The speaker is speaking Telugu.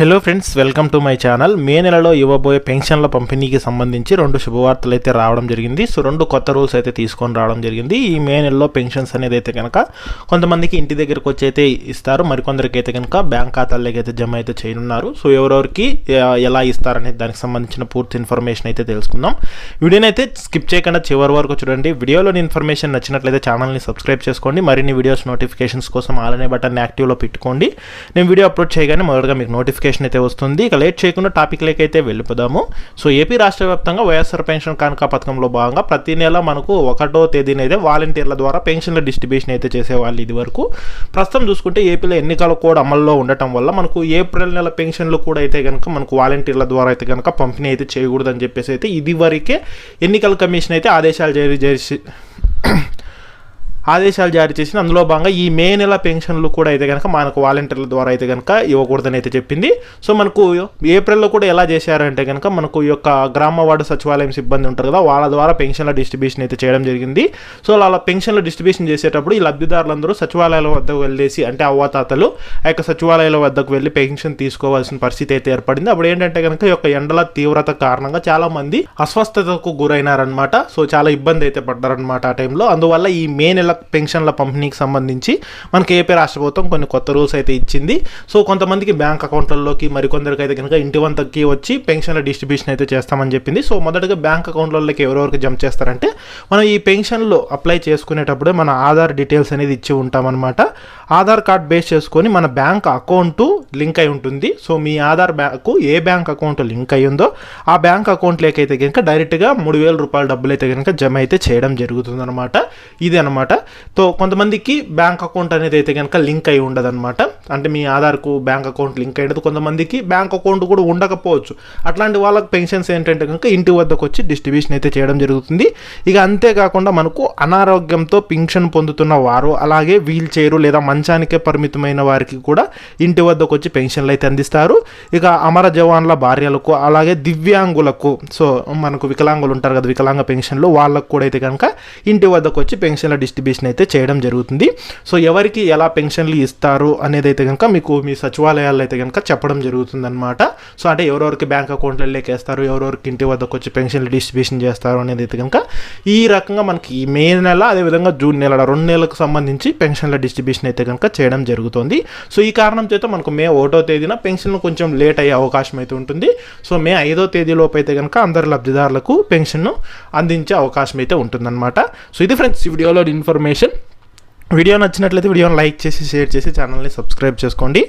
Hello friends welcome to my channel May నెలలో ఇవ్వబోయే పెన్షన్ల పంపిణీకి సంబంధించి రెండు శుభవార్తలు అయితే రావడం జరిగింది. సో రెండు కొత్త రూల్స్ అయితే తీసుకొని రావడం జరిగింది. ఈ మే నెలలో పెన్షన్స్ అనేది అయితే కనుక కొంతమందికి ఇంటి దగ్గరకు వచ్చి అయితే ఇస్తారు. మరికొందరికి అయితే కనుక బ్యాంక్ ఖాతాల్లోకి అయితే జమ అయితే చేయనున్నారు. సో ఎవరెవరికి ఎలా ఇస్తారనే దానికి సంబంధించిన పూర్తి ఇన్ఫర్మేషన్ అయితే తెలుసుకుందాం. వీడియోని అయితే స్కిప్ చేయకుండా చివరి వరకు చూడండి. వీడియోలోని ఇన్ఫర్మేషన్ నచ్చినట్లయితే ఛానల్ని సబ్స్క్రైబ్ చేసుకోండి. మరిన్ని వీడియోస్ నోటిఫికేషన్స్ కోసం ఆల్ అనే బటన్ యాక్టివ్లో పెట్టుకోండి. నేను వీడియో అప్లోడ్ చేయగానే మొదటగా మీకు నోటిఫికేషన్ అయితే వస్తుంది. ఇక లేట్ చేయకుండా టాపిక్లోకి అయితే వెళ్ళిపోదాము. సో ఏపీ రాష్ట్ర వ్యాప్తంగా వైఎస్ఆర్ పెన్షన్ కానుక పథకంలో భాగంగా ప్రతి నెల మనకు ఒకటో తేదీన అయితే వాలంటీర్ల ద్వారా పెన్షన్ల డిస్ట్రిబ్యూషన్ అయితే చేసేవాళ్ళు ఇది వరకు ప్రస్తుతం చూసుకుంటే ఏపీలో ఎన్నికల కోడ్ అమల్లో ఉండటం వల్ల మనకు ఏప్రిల్ నెల పెన్షన్లు కూడా అయితే కనుక మనకు వాలంటీర్ల ద్వారా అయితే కనుక పంపిణీ అయితే చేయకూడదని చెప్పేసి అయితే ఇది వరకే ఎన్నికల కమిషన్ అయితే ఆదేశాలు జారీ చేసి ఆదేశాలు జారీ చేసిన అందులో భాగంగా ఈ మే నెల పెన్షన్లు కూడా అయితే కనుక మనకు వాలంటీర్ల ద్వారా అయితే కనుక ఇవ్వకూడదని అయితే చెప్పింది. సో మనకు ఏప్రిల్లో కూడా ఎలా చేశారంటే కనుక మనకు ఈ యొక్క గ్రామ వార్డు సచివాలయం సిబ్బంది ఉంటారు కదా వాళ్ళ ద్వారా పెన్షన్ల డిస్ట్రిబ్యూషన్ అయితే చేయడం జరిగింది. సో అలా పెన్షన్ల డిస్ట్రిబ్యూషన్ చేసేటప్పుడు ఈ లబ్ధిదారులందరూ సచివాలయాల వద్దకు వెళ్ళేసి అంటే అవ్వాతాతలు ఆ యొక్క సచివాలయాల వద్దకు వెళ్ళి పెన్షన్ తీసుకోవాల్సిన పరిస్థితి అయితే ఏర్పడింది. అప్పుడు ఏంటంటే కనుక ఈ యొక్క ఎండల తీవ్రత కారణంగా చాలా మంది అస్వస్థతకు గురైనారనమాట సో చాలా ఇబ్బంది అయితే పడ్డారనమాట ఆ టైంలో. అందువల్ల ఈ మే నెల పెన్షన్ల పంపిణీకి సంబంధించి మనకి ఏపీ రాష్ట్ర ప్రభుత్వం కొన్ని కొత్త రూల్స్ అయితే ఇచ్చింది. సో కొంతమందికి బ్యాంక్ అకౌంట్లలోకి మరికొందరికి అయితే కనుక ఇంటి వంతకి వచ్చి పెన్షన్ల డిస్ట్రిబ్యూషన్ అయితే చేస్తామని చెప్పింది. సో మొదటగా బ్యాంక్ అకౌంట్లలోకి ఎవరెవరికి జంప్ చేస్తారంటే మనం ఈ పెన్షన్లు అప్లై చేసుకునేటప్పుడే మన ఆధార్ డీటెయిల్స్ అనేది ఇచ్చి ఉంటామన్నమాట. ఆధార్ కార్డ్ బేస్ చేసుకొని మన బ్యాంక్ అకౌంట్ లింక్ అయి ఉంటుంది. సో మీ ఆధార్ బ్యాంకు ఏ బ్యాంక్ అకౌంట్ లింక్ అయి ఉందో ఆ బ్యాంక్ అకౌంట్లోకి అయితే కనుక డైరెక్ట్గా మూడు వేల రూపాయల డబ్బులు అయితే కనుక జమ అయితే చేయడం జరుగుతుంది అనమాట ఇది అనమాట సో కొంతమందికి బ్యాంక్ అకౌంట్ అనేది అయితే కనుక లింక్ అయి ఉండదన్నమాట. అంటే మీ ఆధార్కు బ్యాంక్ అకౌంట్ లింక్ అయినది కొంతమందికి బ్యాంక్ అకౌంట్ కూడా ఉండకపోవచ్చు. అట్లాంటి వాళ్ళకి పెన్షన్స్ ఏంటంటే కనుక ఇంటి వద్దకు వచ్చి డిస్ట్రిబ్యూషన్ అయితే చేయడం జరుగుతుంది. ఇక అంతేకాకుండా మనకు అనారోగ్యంతో పెన్షన్ పొందుతున్న వారు అలాగే వీల్ చైరు లేదా మంచానికే పరిమితమైన వారికి కూడా ఇంటి వద్దకు వచ్చి పెన్షన్లు అయితే అందిస్తారు. ఇక అమర జవాన్ల భార్యలకు అలాగే దివ్యాంగులకు సో మనకు వికలాంగులు ఉంటారు కదా వికలాంగ పెన్షన్లు వాళ్ళకు కూడా అయితే కనుక ఇంటి వద్దకు వచ్చి పెన్షన్ల డిస్ట్రిబ్యూషన్ అయితే చేయడం జరుగుతుంది. సో ఎవరికి ఎలా పెన్షన్లు ఇస్తారు అనేది అయితే కనుక మీకు మీ సచివాలయాల్లో అయితే కనుక చెప్పడం జరుగుతుంది అనమాట సో అంటే ఎవరెవరికి బ్యాంక్ అకౌంట్లో లేకేస్తారు ఎవరెవరికి ఇంటి వద్దకు వచ్చి పెన్షన్లు డిస్ట్రిబ్యూషన్ చేస్తారు అనేది అయితే కనుక ఈ రకంగా మనకి ఈ మే నెల అదేవిధంగా జూన్ నెల రెండు నెలలకు సంబంధించి పెన్షన్ల డిస్ట్రిబ్యూషన్ అయితే కనుక చేయడం జరుగుతుంది. సో ఈ కారణం చేత మనకు మే ఒకటో తేదీన పెన్షన్ కొంచెం లేట్ అయ్యే అవకాశం అయితే ఉంటుంది. సో మే ఐదో తేదీలోపు అయితే కనుక అందరు లబ్ధిదారులకు పెన్షన్ను అందించే అవకాశం అయితే ఉంటుందన్నమాట. సో ఇది ఫ్రెండ్స్ ఈ వీడియోలో ఇన్ఫర్మేషన్. వీడియో నచ్చినట్లయితే వీడియోని లైక్ చేసి షేర్ చేసి ఛానల్ని సబ్స్క్రైబ్ చేసుకోండి.